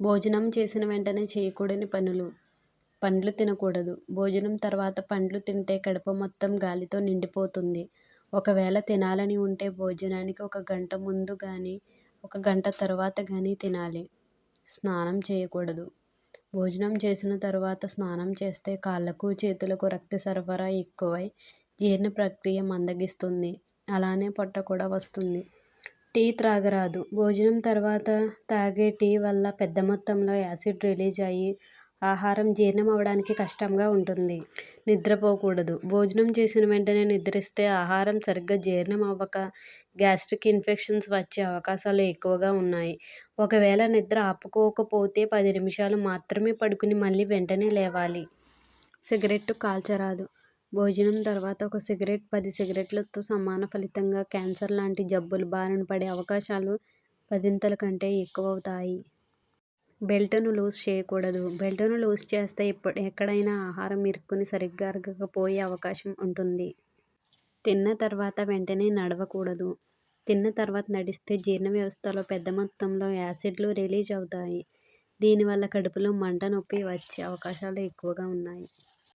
భోజనం చేసిన వెంటనే చేయకూడని పనులు. పండ్లు తినకూడదు. భోజనం తర్వాత పండ్లు తింటే కడుపు మొత్తం గాలితో నిండిపోతుంది. ఒకవేళ తినాలని ఉంటే భోజనానికి ఒక గంట ముందు కానీ ఒక గంట తర్వాత కానీ తినాలి. స్నానం చేయకూడదు. భోజనం చేసిన తర్వాత స్నానం చేస్తే కాళ్ళకు చేతులకు రక్త సరఫరా ఎక్కువై జీర్ణ ప్రక్రియ మందగిస్తుంది. అలానే పొట్ట కూడా వస్తుంది. టీ త్రాగరాదు. భోజనం తర్వాత తాగే టీ వల్ల పెద్ద మొత్తంలో యాసిడ్ రిలీజ్ అయ్యి ఆహారం జీర్ణం అవ్వడానికి కష్టంగా ఉంటుంది. నిద్రపోకూడదు. భోజనం చేసిన వెంటనే నిద్రిస్తే ఆహారం సరిగ్గా జీర్ణం అవ్వక గ్యాస్ట్రిక్ ఇన్ఫెక్షన్స్ వచ్చే అవకాశాలు ఎక్కువగా ఉన్నాయి. ఒకవేళ నిద్ర ఆపుకోకపోతే పది నిమిషాలు మాత్రమే పడుకుని మళ్ళీ వెంటనే లేవాలి. సిగరెట్టు కాల్చరాదు. భోజనం తర్వాత ఒక సిగరెట్ పది సిగరెట్లతో సమాన ఫలితంగా క్యాన్సర్ లాంటి జబ్బుల బారిన పడే అవకాశాలు పదింతల కంటే ఎక్కువవుతాయి. బెల్టును లూజ్ చేయకూడదు. బెల్టును లూజ్ చేస్తే ఇప్పుడు ఎక్కడైనా ఆహారం ఇరుక్కుని సరిగ్గా అరగకపోయే అవకాశం ఉంటుంది. తిన్న తర్వాత వెంటనే నడవకూడదు. తిన్న తర్వాత నడిస్తే జీర్ణ వ్యవస్థలో పెద్ద మొత్తంలో యాసిడ్లు రిలీజ్ అవుతాయి. దీనివల్ల కడుపులో మంట నొప్పి వచ్చే అవకాశాలు ఎక్కువగా ఉన్నాయి.